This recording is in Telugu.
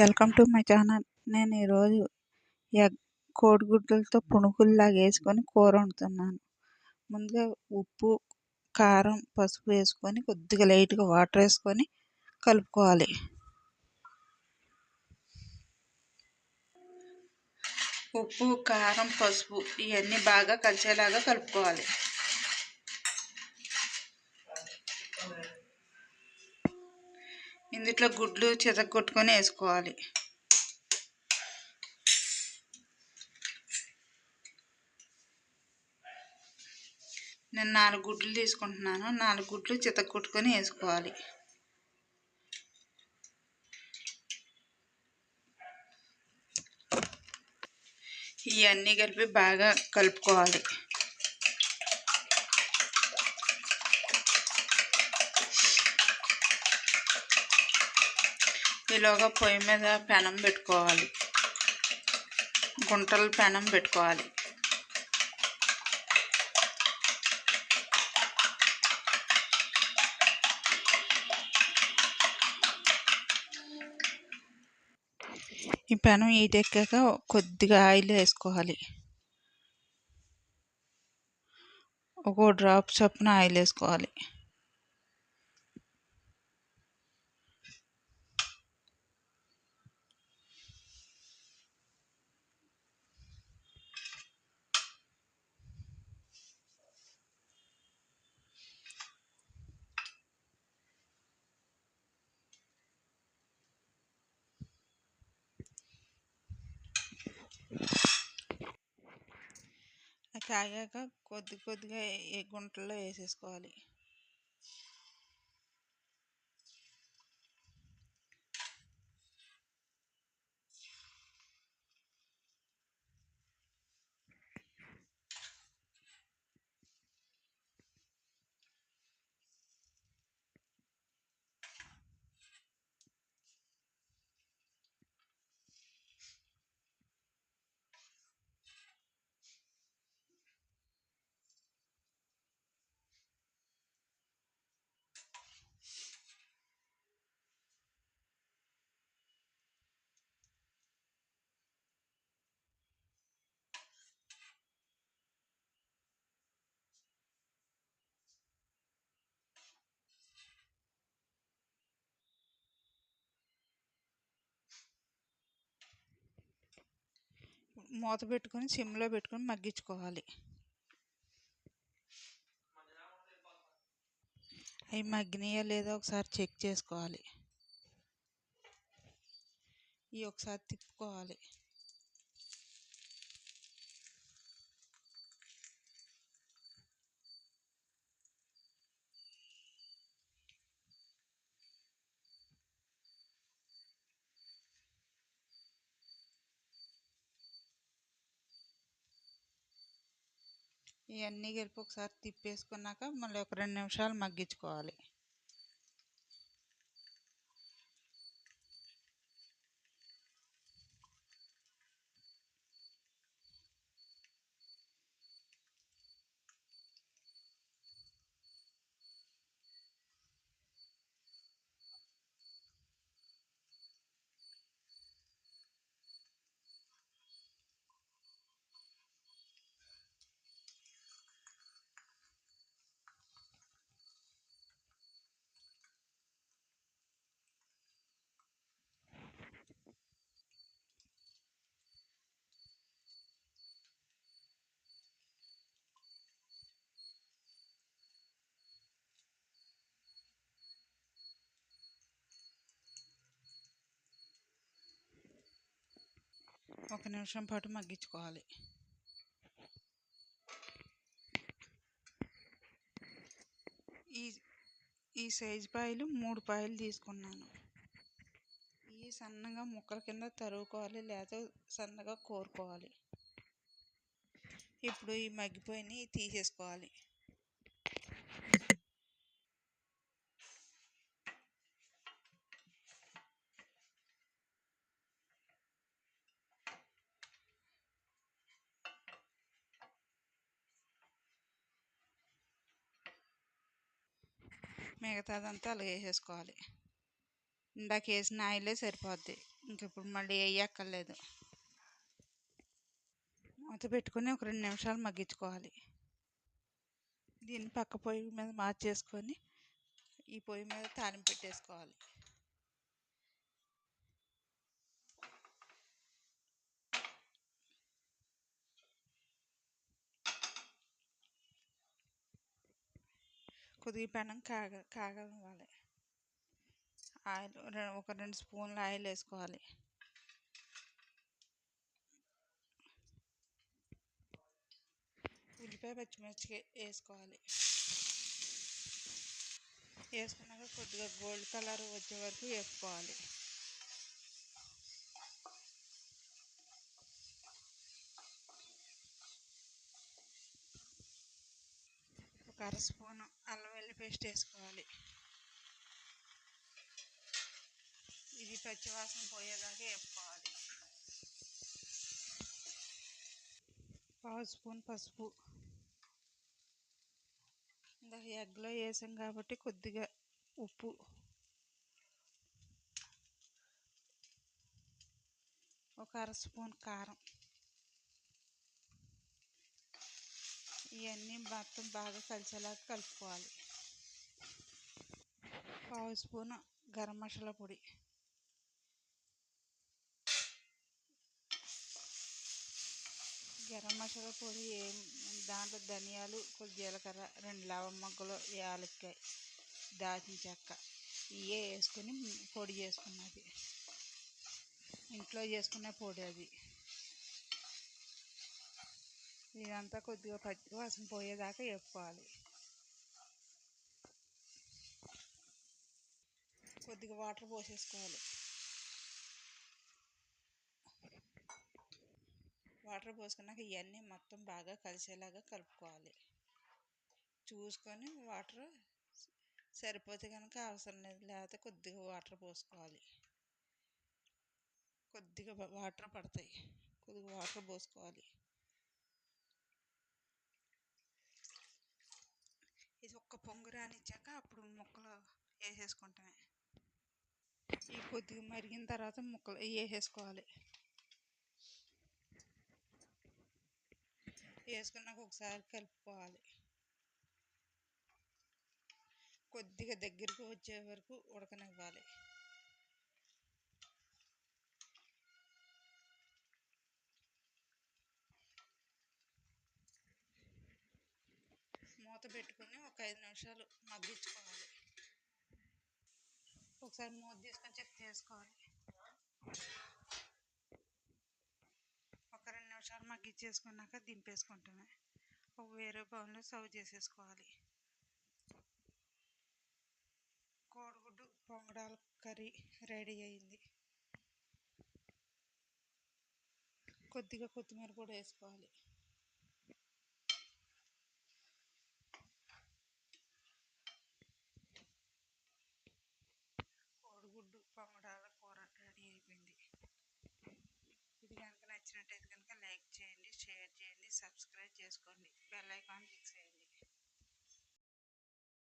Welcome to my channel. నేను ఈరోజు ఎగ్ కోడిగుడ్లతో పునుగుల్లాగా వేసుకొని కూర వండుతున్నాను. ముందుగా ఉప్పు కారం పసుపు వేసుకొని కొద్దిగా లైట్గా వాటర్ వేసుకొని కలుపుకోవాలి. ఉప్పు కారం పసుపు ఇవన్నీ బాగా కలిసేలాగా కలుపుకోవాలి. ఇట్లా గుడ్లు చెతగొట్టుకొని వేసుకోవాలి. నేను నాలుగు గుడ్లు తీసుకుంటున్నాను. నాలుగు గుడ్లు చితగొట్టుకొని వేసుకోవాలి. ఇవన్నీ కలిపి బాగా కలుపుకోవాలి. ఈలోగా పొయ్యి మీద పెనం పెట్టుకోవాలి. గుంటలు పెనం పెట్టుకోవాలి. ఈ పెనం ఈటెక్కాక కొద్దిగా ఆయిల్ వేసుకోవాలి. ఒక డ్రాప్ చొప్పున ఆయిల్ వేసుకోవాలి. కాగాక కొద్ది కొద్దిగా ఏ గుంటల్లో వేసేసుకోవాలి. మూత పెట్టుకొని సిమ్లో పెట్టుకొని మగ్గించుకోవాలి. అవి మగ్గినాయా లేదా ఒకసారి చెక్ చేసుకోవాలి. ఇవి ఒకసారి తిప్పుకోవాలి. ఇవన్నీ కలిపి ఒకసారి తిప్పేసుకున్నాక మళ్ళీ ఒక రెండు నిమిషాలు మగ్గించుకోవాలి. ఒక నిమిషం పాటు మగ్గించుకోవాలి. ఈ ఈ సైజు పాయలు మూడు పాయలు తీసుకున్నాను. ఇవి సన్నగా ముక్కల కింద తరుగుకోవాలి లేదా సన్నగా కోరుకోవాలి. ఇప్పుడు ఈ మగ్గిపోయినవి తీసేసుకోవాలి. మిగతాదంతా అలాగే వేసేసుకోవాలి. ఇందాక వేసిన ఆయిలే సరిపోద్ది. ఇంకిప్పుడు మళ్ళీ వేయక్కర్లేదు. మూత పెట్టుకొని ఒక రెండు నిమిషాలు మగ్గించుకోవాలి. దీన్ని పక్క పొయ్యి మీద మార్చేసుకొని ఈ పొయ్యి మీద తాలింపు పెట్టేసుకోవాలి. కొద్దిగా పెనం కాగ కాగనివ్వాలి ఆయిల్ ఒక రెండు స్పూన్లు ఆయిల్ వేసుకోవాలి. ఉల్లిపాయ పచ్చిమిర్చి వేసుకోవాలి. వేసుకున్నాక కొద్దిగా గోల్డ్ కలర్ వచ్చే వరకు వేసుకోవాలి ఒక అర స్పూన్ అల్లం పేస్ట్ వేసుకోవాలి. ఇది పచ్చివాసన పోయేదాకా వేపుకోవాలి. పావు స్పూన్ పసుపు. ఇందాక ఎగ్లో వేసాం కాబట్టి కొద్దిగా ఉప్పు. ఒక అర స్పూన్ కారం. ఇవన్నీ మొత్తం బాగా కలిసేలాగా కలుపుకోవాలి. పావు స్పూన్ గరం మసాలా పొడి. గరం మసాలా పొడి దాంట్లో ధనియాలు కొద్ది జీలకర్ర రెండు లవం మొగ్గలు యాలక్కాయ దాచిన చెక్క ఇవే వేసుకొని పొడి చేసుకున్నది. ఇంట్లో చేసుకునే పొడి అది. ఇదంతా కొద్దిగా పచ్చి వాసన పోయేదాకా వేపుకోవాలి. కొద్దిగా వాటర్ పోసేసుకోవాలి. వాటర్ పోసుకున్నాక ఇవన్నీ మొత్తం బాగా కలిసేలాగా కలుపుకోవాలి. చూసుకొని వాటర్ సరిపోతే కనుక అవసరం లేదు. లేకపోతే కొద్దిగా వాటర్ పోసుకోవాలి. కొద్దిగా వాటర్ పడతాయి. కొద్దిగా వాటర్ పోసుకోవాలి. ఇది ఒక్క పొంగు రానిచ్చాక అప్పుడు ముక్కలు వేసేసుకుంటామే. ఈ కొద్దిగా మరిగిన తర్వాత ముక్కలు వేసేసుకోవాలి వేసుకున్నాక ఒకసారి కలుపుకోవాలి. కొద్దిగా దగ్గరకు వచ్చే వరకు ఉడకనివ్వాలి. మూత పెట్టుకొని ఒక ఐదు నిమిషాలు మగ్గించుకోవాలి. ఒకసారి మూత తీసుకొని చెక్ చేసుకోవాలి. ఒక రెండు నిమిషాలు మగ్గించేసుకున్నాక దింపేసుకుంటామే ఒక వేరే బౌల్లో సర్వ్ చేసేసుకోవాలి. కోడిగుడ్డు పొంగడాల కర్రీ రెడీ అయింది. కొద్దిగా కొత్తిమీర కూడా వేసుకోవాలి కోడిగుడ్డు పొంగడాల కూర రెడీ అయిపోయింది. ఇది కనుక నచ్చినట్టయితే కనుక లైక్ చేయండి షేర్ చేయండి సబ్స్క్రైబ్ చేసుకోండి. Bell icon